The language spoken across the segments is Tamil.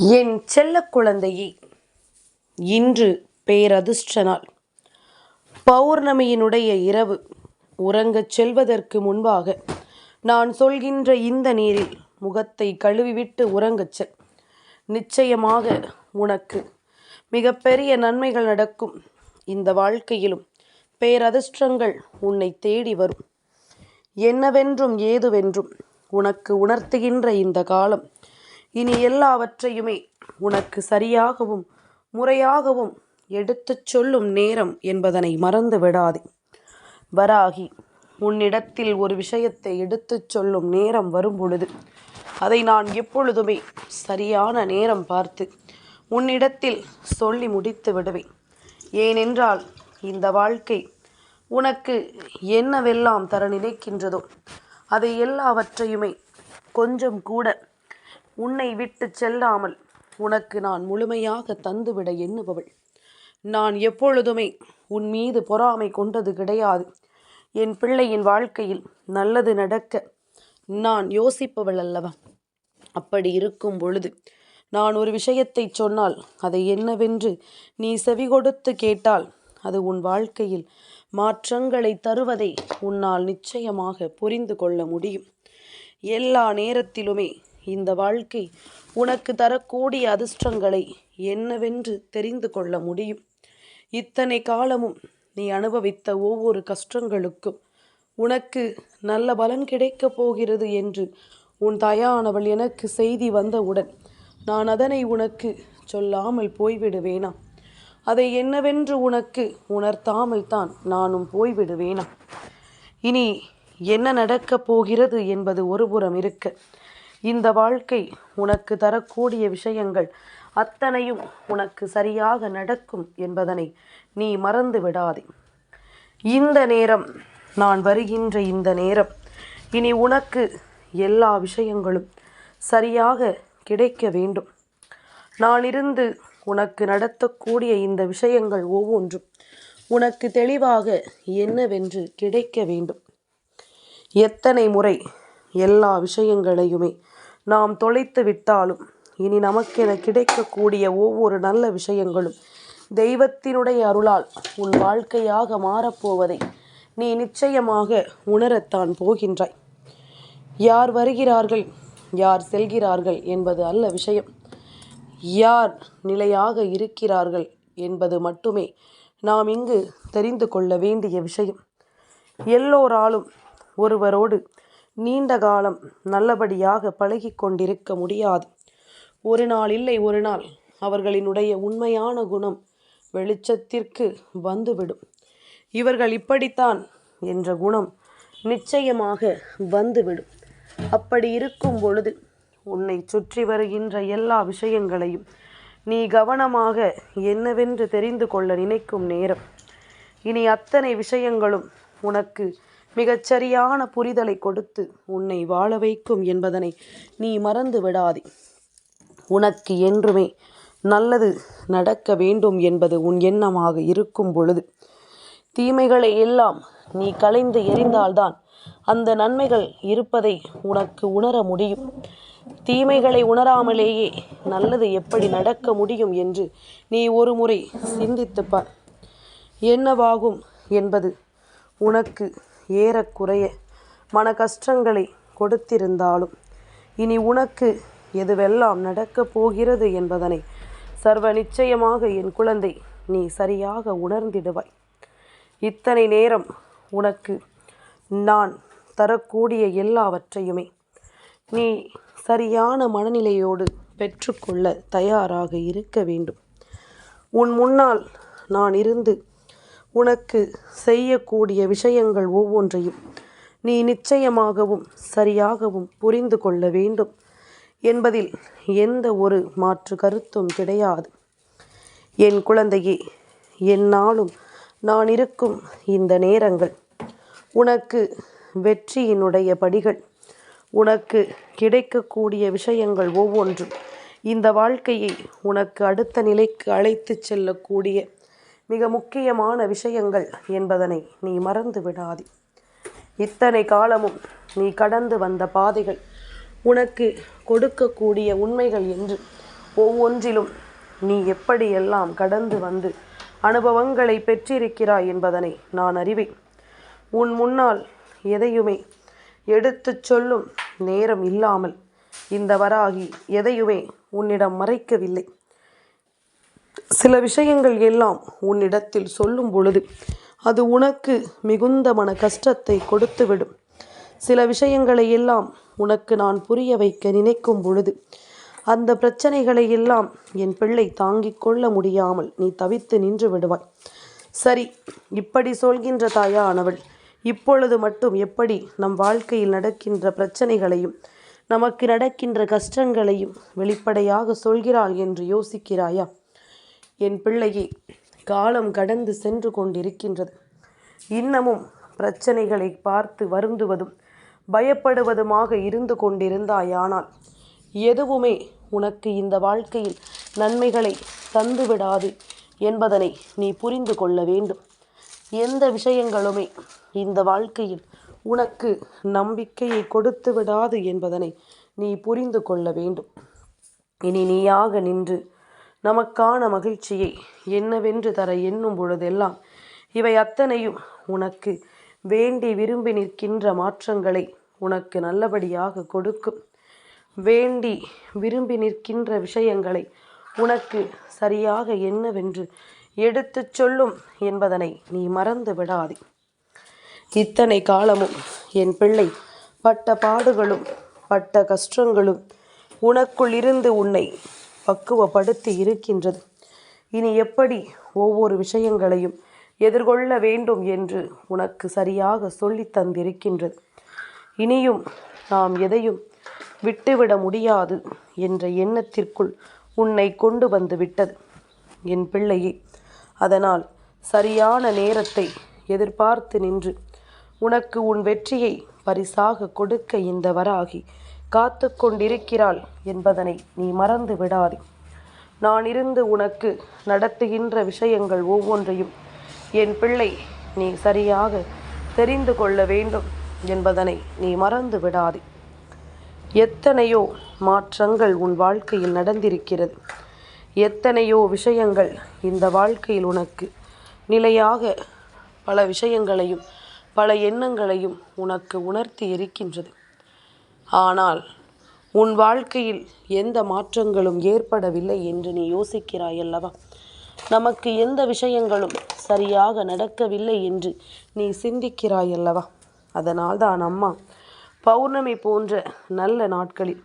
என் செல்ல குழந்தையே இன்று பேரதிர்ஷ்ட நாள் பௌர்ணமியினுடைய இரவு உறங்கச் செல்வதற்கு முன்பாக நான் சொல்கின்ற இந்த நீரில் முகத்தை கழுவிவிட்டு உறங்கச் செல். நிச்சயமாக உனக்கு மிகப்பெரிய நன்மைகள் நடக்கும். இந்த வாழ்க்கையிலும் பேரதிர்ஷ்டங்கள் உன்னை தேடி வரும். என்னவென்றும் ஏதுவென்றும் உனக்கு உணர்த்துகின்ற இந்த காலம் இனி எல்லாவற்றையுமே உனக்கு சரியாகவும் முறையாகவும் எடுத்துச் சொல்லும் நேரம் என்பதனை மறந்து விடாதே. வராகி உன்னிடத்தில் ஒரு விஷயத்தை எடுத்துச் சொல்லும் நேரம் வரும் பொழுது அதை நான் எப்பொழுதுமே சரியான நேரம் பார்த்து உன்னிடத்தில் சொல்லி முடித்து விடுவேன். ஏனென்றால் இந்த வாழ்க்கை உனக்கு என்னவெல்லாம் தர நினைக்கின்றதோ அதை எல்லாவற்றையுமே கொஞ்சம் கூட உன்னை விட்டு செல்லாமல் உனக்கு நான் முழுமையாக தந்துவிட எண்ணுபவள். நான் எப்பொழுதுமே உன் மீது பொறாமை கொண்டது கிடையாது. என் பிள்ளையின் வாழ்க்கையில் நல்லது நடக்க நான் யோசிப்பவள் அல்லவா? அப்படி இருக்கும் பொழுது நான் ஒரு விஷயத்தை சொன்னால் அதை என்னவென்று நீ செவி கொடுத்து கேட்டால் அது உன் வாழ்க்கையில் மாற்றங்களை தருவதை உன்னால் நிச்சயமாக புரிந்து கொள்ள முடியும். எல்லா நேரத்திலுமே இந்த வாழ்க்கை உனக்கு தரக்கூடிய அதிர்ஷ்டங்களை என்னவென்று தெரிந்து கொள்ள முடியும். இத்தனை காலமும் நீ அனுபவித்த ஒவ்வொரு கஷ்டங்களுக்கும் உனக்கு நல்ல பலன் கிடைக்கப் போகிறது என்று உன் தாயானவள் எனக்கு செய்தி வந்தவுடன் நான் அதனை உனக்கு சொல்லாமல் போய்விடுவேனா? அதை என்னவென்று உனக்கு உணர்த்தாமல் தான் நானும் போய்விடுவேனா? இனி என்ன நடக்கப் போகிறது என்பது ஒருபுறம் இருக்க இந்த வாழ்க்கை உனக்கு தரக்கூடிய விஷயங்கள் அத்தனையும் உனக்கு சரியாக நடக்கும் என்பதனை நீ மறந்து விடாதே. இந்த நேரம் நான் வருகின்ற இந்த நேரம் இனி உனக்கு எல்லா விஷயங்களும் சரியாக கிடைக்க வேண்டும். நான் இருந்து உனக்கு நடத்தக்கூடிய இந்த விஷயங்கள் ஒவ்வொன்றும் உனக்கு தெளிவாக என்னவென்று கிடைக்க வேண்டும். எத்தனை முறை எல்லா விஷயங்களையுமே நாம் தொலைத்து விட்டாலும் இனி நமக்கென கிடைக்கக்கூடிய ஒவ்வொரு நல்ல விஷயங்களும் தெய்வத்தினுடைய அருளால் உன் வாழ்க்கையாக மாறப்போவதை நீ நிச்சயமாக உணரத்தான் போகின்றாய். யார் வருகிறார்கள் யார் செல்கிறார்கள் என்பது அல்ல விஷயம். யார் நிலையாக இருக்கிறார்கள் என்பது மட்டுமே நாம் இங்கு தெரிந்து கொள்ள வேண்டிய விஷயம். எல்லோராலும் ஒருவரோடு நீண்ட காலம் நல்லபடியாக பழகி கொண்டிருக்க முடியாது. ஒரு நாள் இல்லை ஒரு நாள் அவர்களினுடைய உண்மையான குணம் வெளிச்சத்திற்கு வந்துவிடும். இவர்கள் இப்படித்தான் என்ற குணம் நிச்சயமாக வந்துவிடும். அப்படி இருக்கும் பொழுது உன்னை சுற்றி வருகின்ற எல்லா விஷயங்களையும் நீ கவனமாக என்னவென்று தெரிந்து கொள்ள நினைக்கும் நேரம். இனி அத்தனை விஷயங்களும் உனக்கு மிகச்சரியான புரிதலை கொடுத்து உன்னை வாழ வைக்கும் என்பதனை நீ மறந்து விடாதே. உனக்கு என்றுமே நல்லது நடக்க வேண்டும் என்பது உன் எண்ணமாக இருக்கும் பொழுது தீமைகளை எல்லாம் நீ களைந்து எரிந்தால்தான் அந்த நன்மைகள் இருப்பதை உனக்கு உணர முடியும். தீமைகளை உணராமலேயே நல்லது எப்படி நடக்க முடியும் என்று நீ ஒரு முறை சிந்தித்துப்பார் என்னவாகும் என்பது உனக்கு ஏறக்குறைய மன கஷ்டங்களை கொடுத்திருந்தாலும் இனி உனக்கு எதுவெல்லாம் நடக்கப் போகிறது என்பதனை சர்வ நிச்சயமாக என் குழந்தை நீ சரியாக உணர்ந்திடுவாய். இத்தனை நேரம் உனக்கு நான் தரக்கூடிய எல்லாவற்றையுமே நீ சரியான மனநிலையோடு பெற்றுக்கொள்ள தயாராக இருக்க வேண்டும். உன் முன்னால் நான் இருந்து உனக்கு செய்யக்கூடிய விஷயங்கள் ஒவ்வொன்றையும் நீ நிச்சயமாகவும் சரியாகவும் புரிந்து கொள்ள வேண்டும். என்பதில் எந்த ஒரு மாற்று கருத்தும் கிடையாது. என் குழந்தையே என்னாலும் நான் இருக்கும் இந்த நேரங்கள் உனக்கு வெற்றியினுடைய படிகள் உனக்கு கிடைக்கக்கூடிய விஷயங்கள் ஒவ்வொன்றும் இந்த வாழ்க்கையை உனக்கு அடுத்த நிலைக்கு அழைத்து செல்லக்கூடிய மிக முக்கியமான விஷயங்கள் என்பதனை நீ மறந்து விடாதே. இத்தனை காலமும் நீ கடந்து வந்த பாதைகள் உனக்கு கொடுக்கக்கூடிய உண்மைகள் என்று ஒவ்வொன்றிலும் நீ எப்படியெல்லாம் கடந்து வந்து அனுபவங்களை பெற்றிருக்கிறாய் என்பதனை நான் அறிவேன். உன் முன்னால் எதையுமே எடுத்துச் சொல்லும் நேரம் இல்லாமல் இந்த வராகி எதையுமே உன்னிடம் மறைக்கவில்லை. சில விஷயங்கள் எல்லாம் உன்னிடத்தில் சொல்லும் பொழுது அது உனக்கு மிகுந்த மன கஷ்டத்தை கொடுத்துவிடும். சில விஷயங்களை எல்லாம் உனக்கு நான் புரிய வைக்க நினைக்கும் பொழுது அந்த பிரச்சனைகளை எல்லாம் என் பிள்ளை தாங்கிக் கொள்ள முடியாமல் நீ தவித்து நின்று விடுவாய். சரி இப்படி சொல்கின்ற தாயானவள் இப்பொழுது மட்டும் எப்படி நம் வாழ்க்கையில் நடக்கின்ற பிரச்சனைகளையும் நமக்கு நடக்கின்ற கஷ்டங்களையும் வெளிப்படையாக சொல்கிறாள் என்று யோசிக்கிறாயா? என் பிள்ளையே காலம் கடந்து சென்று கொண்டிருக்கின்றது. இன்னமும் பிரச்சனைகளை பார்த்து வருந்துவதும் பயப்படுவதுமாக இருந்து கொண்டிருந்தாயானால் எதுவுமே உனக்கு இந்த வாழ்க்கையில் நன்மைகளை தந்துவிடாது என்பதனை நீ புரிந்து கொள்ள வேண்டும். எந்த விஷயங்களுமே இந்த வாழ்க்கையில் உனக்கு நம்பிக்கையை கொடுத்து விடாது என்பதனை நீ புரிந்து கொள்ள வேண்டும். இனி நீயாக நின்று நமக்கான மகிழ்ச்சியை என்னவென்று தர எண்ணும் பொழுதெல்லாம் இவை அத்தனையும் உனக்கு வேண்டி விரும்பி நிற்கின்ற மாற்றங்களை உனக்கு நல்லபடியாக கொடுக்கும். வேண்டி விரும்பி நிற்கின்ற விஷயங்களை உனக்கு சரியாக என்னவென்று எடுத்துச் சொல்லும் என்பதனை நீ மறந்து விடாதே. இத்தனை காலமும் என் பிள்ளை பட்ட பாடுகளும் பட்ட கஷ்டங்களும் உனக்குள் இருந்து உன்னை பக்குவப்படுத்தி இருக்கின்றது. இனி எப்படி ஒவ்வொரு விஷயங்களையும் எதிர்கொள்ள வேண்டும் என்று உனக்கு சரியாக சொல்லி தந்திருக்கின்றது. இனியும் நாம் எதையும் விட்டுவிட முடியாது என்ற எண்ணத்திற்குள் உன்னை கொண்டு வந்து விட்டது என் பிள்ளையே. அதனால் சரியான நேரத்தை எதிர்பார்த்து நின்று உனக்கு உன் வெற்றியை பரிசாக கொடுக்க இந்த வராகி காத்து கொண்டிருக்கிறாள் என்பதனை நீ மறந்து விடாதே. நான் இருந்து உனக்கு நடத்துகின்ற விஷயங்கள் ஒவ்வொன்றையும் என் பிள்ளை நீ சரியாக தெரிந்து கொள்ள வேண்டும் என்பதனை நீ மறந்து விடாதே. எத்தனையோ மாற்றங்கள் உன் வாழ்க்கையில் நடந்திருக்கிறது. எத்தனையோ விஷயங்கள் இந்த வாழ்க்கையில் உனக்கு நிலையாக பல விஷயங்களையும் பல எண்ணங்களையும் உனக்கு உணர்த்தி இருக்கின்றது. ஆனால் உன் வாழ்க்கையில் எந்த மாற்றங்களும் ஏற்படவில்லை என்று நீ யோசிக்கிறாய் அல்லவா நமக்கு எந்த விஷயங்களும் சரியாக நடக்கவில்லை என்று நீ சிந்திக்கிறாய் அல்லவா அதனால்தான் அம்மா பௌர்ணமி போன்ற நல்ல நாட்களில்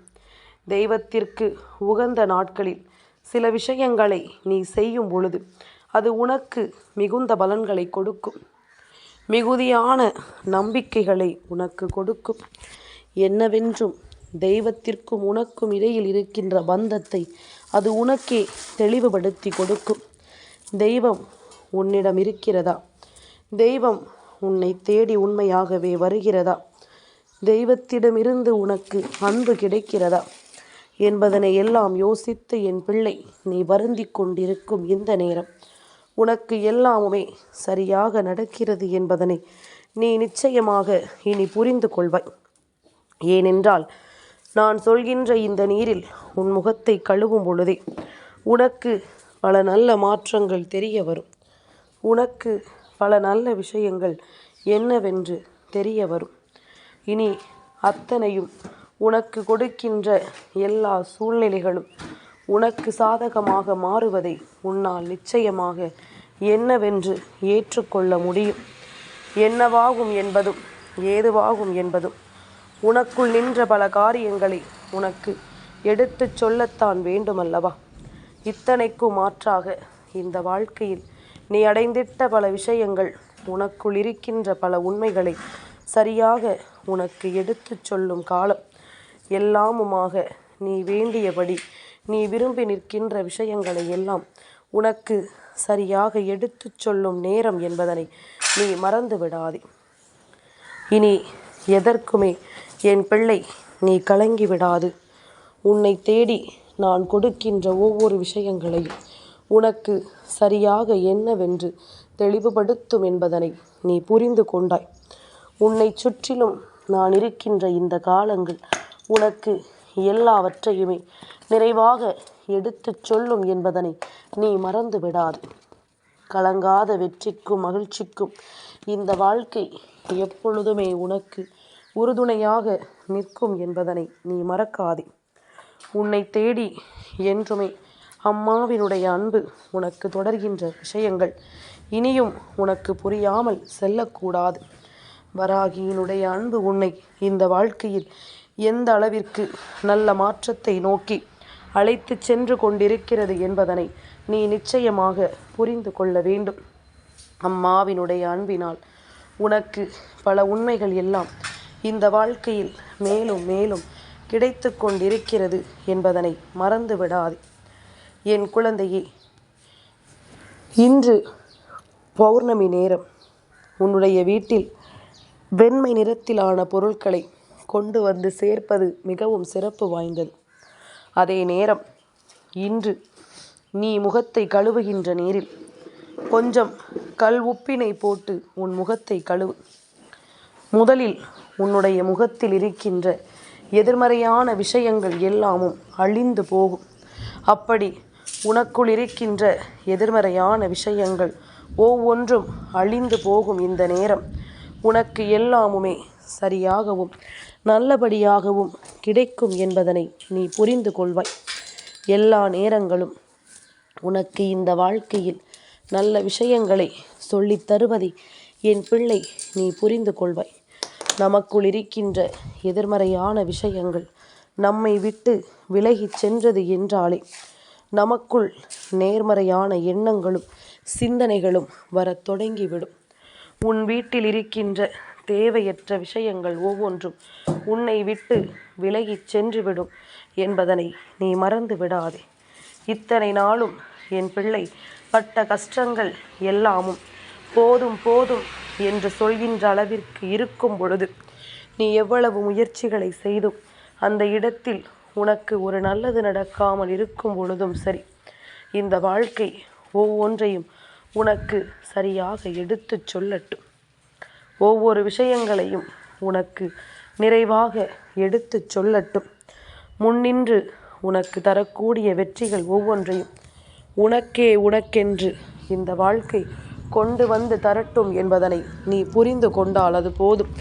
தெய்வத்திற்கு உகந்த நாட்களில் சில விஷயங்களை நீ செய்யும் பொழுது அது உனக்கு மிகுந்த பலன்களை கொடுக்கும். மிகுதியான நம்பிக்கைகளை உனக்கு கொடுக்கும். என்னவென்றும் தெய்வத்திற்கும் உனக்கும் இடையில் இருக்கின்ற பந்தத்தை அது உனக்கே தெளிவுபடுத்தி கொடுக்கும். தெய்வம் உன்னிடம் இருக்கிறதா? தெய்வம் உன்னை தேடி உண்மையாகவே வருகிறதா? தெய்வத்திடமிருந்து உனக்கு அன்பு கிடைக்கிறதா? என்பதனை எல்லாம் யோசித்து என் பிள்ளை நீ வருந்தி கொண்டிருக்கும் இந்த நேரம் உனக்கு எல்லாமுமே சரியாக நடக்கிறது என்பதனை நீ நிச்சயமாக இனி புரிந்து கொள்வாய். ஏனென்றால் நான் சொல்கின்ற இந்த நீரில் உன் முகத்தை கழுவும் பொழுதே உனக்கு பல நல்ல மாற்றங்கள் தெரிய வரும். உனக்கு பல நல்ல விஷயங்கள் என்னவென்று தெரிய வரும். இனி அத்தனையும் உனக்கு கொடுக்கின்ற எல்லா சூழ்நிலைகளும் உனக்கு சாதகமாக மாறுவதை உன்னால் நிச்சயமாக என்னவென்று ஏற்றுக்கொள்ள முடியும். என்னவாகும் என்பதும் ஏதுவாகும் என்பதும் உனக்குள் நின்ற பல காரியங்களை உனக்கு எடுத்துச் சொல்லத்தான் வேண்டுமல்லவா? இத்தனைக்கும் மாற்றாக இந்த வாழ்க்கையில் நீ அடைந்திட்ட பல விஷயங்கள் உனக்குள் இருக்கின்ற பல உண்மைகளை சரியாக உனக்கு எடுத்துச் சொல்லும் காலம் எல்லாமுமாக நீ வேண்டியபடி நீ விரும்பி நிற்கின்ற விஷயங்களை எல்லாம் உனக்கு சரியாக எடுத்துச் சொல்லும் நேரம் என்பதனை நீ மறந்து விடாதே இனி எதற்குமே என் பிள்ளை நீ கலங்கி விடாது. உன்னை தேடி நான் கொடுக்கின்ற ஒவ்வொரு விஷயங்களையும் உனக்கு சரியாக என்னவென்று தெளிவுபடுத்தும் என்பதனை நீ புரிந்து கொண்டாய். உன்னை சுற்றிலும் நான் இருக்கின்ற இந்த காலங்கள் உனக்கு எல்லாவற்றையுமே நிறைவாக எடுத்துச் சொல்லும் என்பதனை நீ மறந்து விடாது. கலங்காத வெற்றிக்கும் மகிழ்ச்சிக்கும் இந்த வாழ்க்கை எப்பொழுதுமே உனக்கு உறுதுணையாக நிற்கும் என்பதனை நீ மறக்காதே. உன்னை தேடி என்றுமே அம்மாவினுடைய அன்பு உனக்கு தொடர்கின்ற விஷயங்கள் இனியும் உனக்கு புரியாமல் செல்லக்கூடாது. வராகியினுடைய அன்பு உன்னை இந்த வாழ்க்கையில் எந்த அளவிற்கு நல்ல மாற்றத்தை நோக்கி அழைத்து சென்று கொண்டிருக்கிறது என்பதனை நீ நிச்சயமாக புரிந்து கொள்ள வேண்டும். அம்மாவினுடைய அன்பினால் உனக்கு பல உண்மைகள் எல்லாம் இந்த வாழ்க்கையில் மேலும் மேலும் கிடைத்து கொண்டிருக்கிறது என்பதனை மறந்து விடாது என் குழந்தையே இன்று பௌர்ணமி நேரம் உன்னுடைய வீட்டில் வெண்மை நிறத்திலான பொருட்களை கொண்டு வந்து சேர்ப்பது மிகவும் சிறப்பு வாய்ந்தது. அதே நேரம் இன்று நீ முகத்தை கழுவுகின்ற நீரில் கொஞ்சம் கல் உப்பினை போட்டு உன் முகத்தை கழுவு. முதலில் உன்னுடைய முகத்தில் இருக்கின்ற எதிர்மறையான விஷயங்கள் எல்லாமும் அழிந்து போகும். அப்படி உனக்குள் இருக்கின்ற எதிர்மறையான விஷயங்கள் ஒவ்வொன்றும் அழிந்து போகும் இந்த நேரம். உனக்கு எல்லாமுமே சரியாகவும் நல்லபடியாகவும் கிடைக்கும் என்பதனை நீ புரிந்து கொள்வாய். எல்லா நேரங்களும் உனக்கு இந்த வாழ்க்கையில் நல்ல விஷயங்களை சொல்லித் தருவதை என் பிள்ளை நீ புரிந்து கொள்வாய். நமக்குள் இருக்கின்ற எதிர்மறையான விஷயங்கள் நம்மை விட்டு விலகிச் சென்றது என்றாலே நமக்குள் நேர்மறையான எண்ணங்களும் சிந்தனைகளும் வரத் தொடங்கிவிடும். உன் வீட்டில் இருக்கின்ற தேவையற்ற விஷயங்கள் ஒவ்வொன்றும் உன்னை விட்டு விலகிச் சென்றுவிடும் என்பதனை நீ மறந்து விடாதே. இத்தனை நாளும் என் பிள்ளை பட்ட கஷ்டங்கள் எல்லாமும் போதும் போதும் என்று சொல்கின்ற அளவிற்கு இருக்கும் பொழுது நீ எவ்வளவு முயற்சிகளை செய்தும் அந்த இடத்தில் உனக்கு ஒரு நல்லது நடக்காமல் இருக்கும் பொழுதும் சரி இந்த வாழ்க்கை ஒவ்வொன்றையும் உனக்கு சரியாக எடுத்துச் சொல்லட்டும். ஒவ்வொரு விஷயங்களையும் உனக்கு நிறைவாக எடுத்துச் சொல்லட்டும். முன்னின்று உனக்கு தரக்கூடிய வெற்றிகள் ஒவ்வொன்றையும் உனக்கே உனக்கென்று இந்த வாழ்க்கை கொண்டு வந்து தரட்டும் என்பதனை நீ புரிந்து கொண்டால் அது போதும்.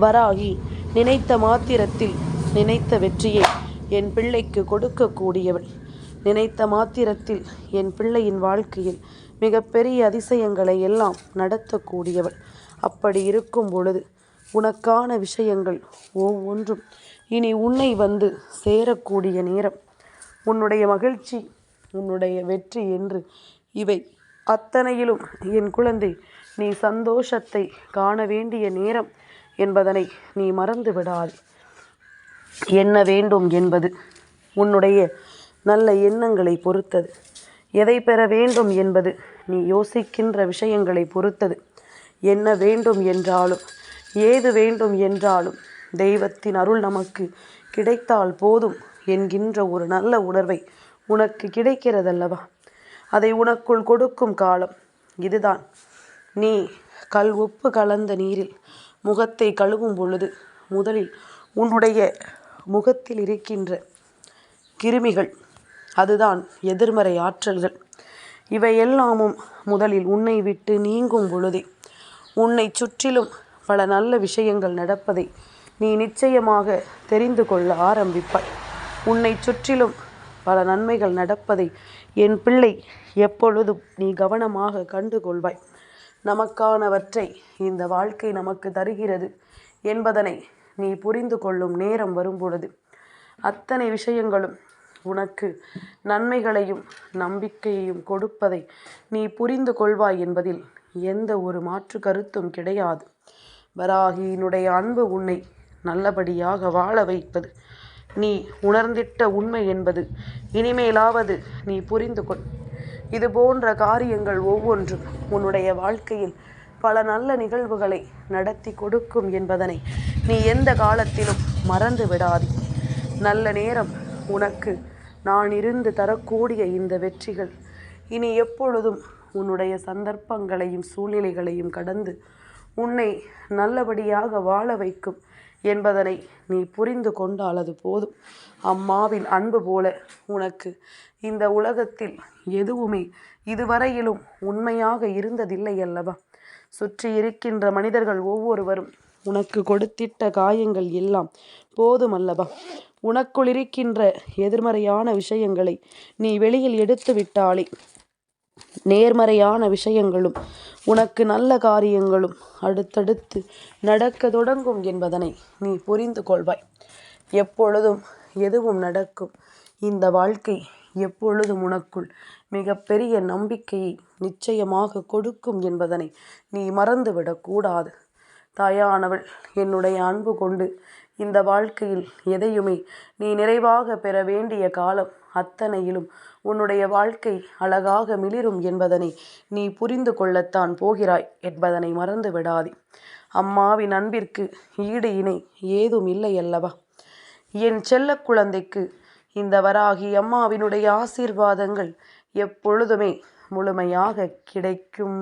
வராகி நினைத்த மாத்திரத்தில் நினைத்த வெற்றியை என் பிள்ளைக்கு கொடுக்கக்கூடியவள் நினைத்த மாத்திரத்தில் என் பிள்ளையின் வாழ்க்கையில் மிகப்பெரிய அதிசயங்களை எல்லாம் நடத்தக்கூடியவள் அப்படி இருக்கும் பொழுது உனக்கான விஷயங்கள் ஒவ்வொன்றும் இனி உன்னை வந்து சேரக்கூடிய நேரம். உன்னுடைய மகிழ்ச்சி உன்னுடைய வெற்றி என்று இவை அத்தனையிலும் என் குழந்தை நீ சந்தோஷத்தை காண வேண்டிய நேரம் என்பதனை நீ மறந்து விடாது என்ன வேண்டும் என்பது உன்னுடைய நல்ல எண்ணங்களை பொறுத்தது. எதை பெற வேண்டும் என்பது நீ யோசிக்கின்ற விஷயங்களை பொறுத்தது. என்ன வேண்டும் என்றாலும் ஏது வேண்டும் என்றாலும் தெய்வத்தின் அருள் நமக்கு கிடைத்தால் போதும் என்கின்ற ஒரு நல்ல உணர்வை உனக்கு கிடைக்கிறதல்லவா? அதை உனக்குள் கொடுக்கும் காலம் இதுதான். நீ கல் உப்பு கலந்த நீரில் முகத்தை கழுவும் பொழுது முதலில் உன்னுடைய முகத்தில் இருக்கின்ற கிருமிகள் அதுதான் எதிர்மறை ஆற்றல்கள். இவை எல்லாமும் முதலில் உன்னை விட்டு நீங்கும் பொழுதே உன்னை சுற்றிலும் பல நல்ல விஷயங்கள் நடப்பதை நீ நிச்சயமாக தெரிந்து கொள்ள ஆரம்பிப்பாய். உன்னை சுற்றிலும் பல நன்மைகள் நடப்பதை என் பிள்ளை எப்பொழுதும் நீ கவனமாக கண்டுகொள்வாய். நமக்கானவற்றை இந்த வாழ்க்கை நமக்கு தருகிறது என்பதனை நீ புரிந்து கொள்ளும் நேரம் வரும்பொழுது அத்தனை விஷயங்களும் உனக்கு நன்மைகளையும் நம்பிக்கையையும் கொடுப்பதை நீ புரிந்து கொள்வாய் என்பதில் எந்த ஒரு மாற்று கருத்தும் கிடையாது. வராகியினுடைய அன்பு உன்னை நல்லபடியாக வாழ வைப்பது நீ உணர்ந்திட்ட உண்மை என்பது இனிமேலாவது நீ புரிந்து கொள். இது போன்ற காரியங்கள் ஒவ்வொன்றும் உன்னுடைய வாழ்க்கையில் பல நல்ல நிகழ்வுகளை நடத்தி கொடுக்கும் என்பதனை நீ எந்த காலத்திலும் மறந்து விடாதே. நல்ல நேரம் உனக்கு நான் இருந்து தரக்கூடிய இந்த வெற்றிகள். இனி எப்பொழுதும் உன்னுடைய சந்தர்ப்பங்களையும் சூழ்நிலைகளையும் கடந்து உன்னை நல்லபடியாக வாழ வைக்கும் என்பதனை நீ புரிந்து கொண்டால் அது போதும். அம்மாவின் அன்பு போல உனக்கு இந்த உலகத்தில் எதுவுமே இதுவரையிலும் உண்மையாக இருந்ததில்லை அல்லவா? சுற்றி இருக்கின்ற மனிதர்கள் ஒவ்வொருவரும் உனக்கு கொடுத்திட்ட காயங்கள் எல்லாம் போதும் அல்லவா? உனக்குள் இருக்கின்ற எதிர்மறையான விஷயங்களை நீ வெளியில் எடுத்து விட்டாலே நேர்மறையான விஷயங்களும் உனக்கு நல்ல காரியங்களும் அடுத்தடுத்து நடக்க தொடங்கும் என்பதனை நீ புரிந்து கொள்வாய். எப்பொழுதும் எதுவும் நடக்கும். இந்த வாழ்க்கை எப்பொழுதும் உனக்குள் மிகப்பெரிய நம்பிக்கையை நிச்சயமாக கொடுக்கும் என்பதனை நீ மறந்துவிடக்கூடாது தாயானவள் என்னுடைய அன்பு கொண்டு இந்த வாழ்க்கையில் எதையுமே நீ நிறைவாக பெற வேண்டிய காலம் அத்தனையிலும் உன்னுடைய வாழ்க்கை அழகாக மிளிரும் என்பதனை நீ புரிந்து கொள்ளத்தான் போகிறாய் என்பதனை மறந்து விடாதே. அம்மாவின் அன்பிற்கு ஈடு இணை ஏதும் இல்லை அல்லவா? என் செல்ல குழந்தைக்கு இந்த வராகி அம்மாவினுடைய ஆசீர்வாதங்கள் எப்பொழுதுமே முழுமையாக கிடைக்கும்.